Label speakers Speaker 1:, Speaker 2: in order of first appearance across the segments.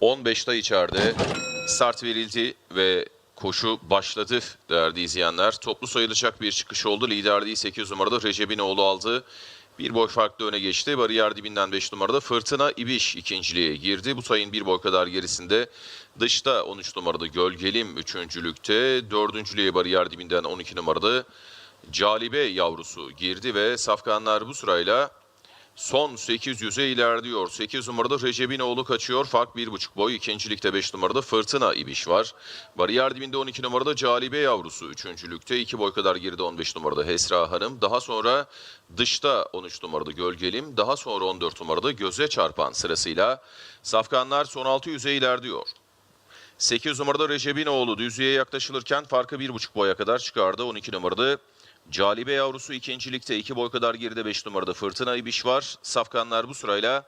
Speaker 1: 15'te içeride start verildi ve koşu başladı değerli izleyenler. Toplu sayılacak bir çıkış oldu. Liderliği 8 numarada Recepinoğlu aldı. Bir boy farklı öne geçti. Bariyer dibinden 5 numarada Fırtına İbiş ikinciliğe girdi. Bu sayın bir boy kadar gerisinde. Dışta 13 numarada Gölgelim üçüncülükte. Dördüncülüğe bariyer dibinden 12 numarada Calibe yavrusu girdi ve safkanlar bu sırayla son 800'e ilerliyor. 8 numarada Recepinoğlu kaçıyor. Fark 1,5 boy. İkincilikte 5 numarada Fırtına İbiş var. Bariyer dibinde 12 numarada Calibe yavrusu. Üçüncülükte 2 boy kadar geride 15 numarada Hesra Hanım. Daha sonra dışta 13 numarada Gölgelim. Daha sonra 14 numarada Göze Çarpan sırasıyla Safkanlar son 600'e ilerliyor. 8 numarada Recepinoğlu düzlüğe yaklaşılırken farkı 1,5 boya kadar çıkardı. 12 numarada Calibe yavrusu ikincilikte 2 boy kadar geride 5 numarada Fırtına İbiş var. Safkanlar bu sırayla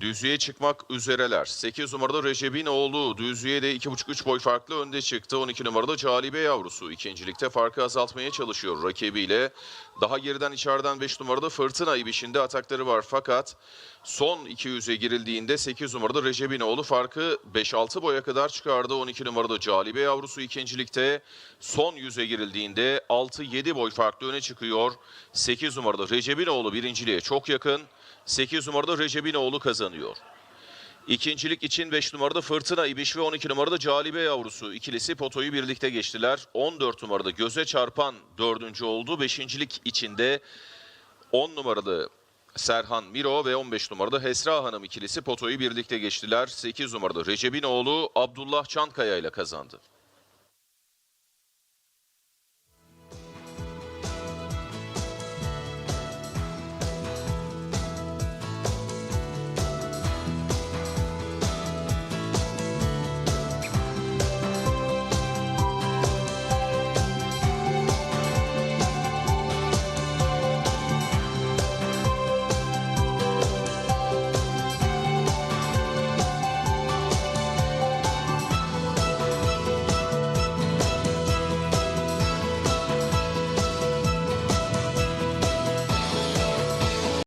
Speaker 1: düzlüğe çıkmak üzereler. 8 numarada Recepinoğlu düzlüğe de 2,5-3 boy farklı önde çıktı. 12 numarada Calibe yavrusu ikincilikte farkı azaltmaya çalışıyor rakibiyle. Daha geriden içeriden 5 numarada Fırtına İbiş'in de atakları var. Fakat son 200'e girildiğinde 8 numarada Recepinoğlu farkı 5-6 boya kadar çıkardı. 12 numarada Calibe yavrusu ikincilikte son 100'e girildiğinde 6-7 boy farklı öne çıkıyor. 8 numarada Recepinoğlu birinciliğe çok yakın. 8 numarada Recepinoğlu kazanıyor. İkincilik için 5 numarada Fırtına İbiş ve 12 numarada Calibe yavrusu ikilisi potoyu birlikte geçtiler. 14 numarada Göze Çarpan dördüncü oldu. Beşincilik içinde 10 numaralı Serhan Miro ve 15 numarada Hesra Hanım ikilisi potoyu birlikte geçtiler. 8 numarada Recepinoğlu Abdullah Çankaya ile kazandı.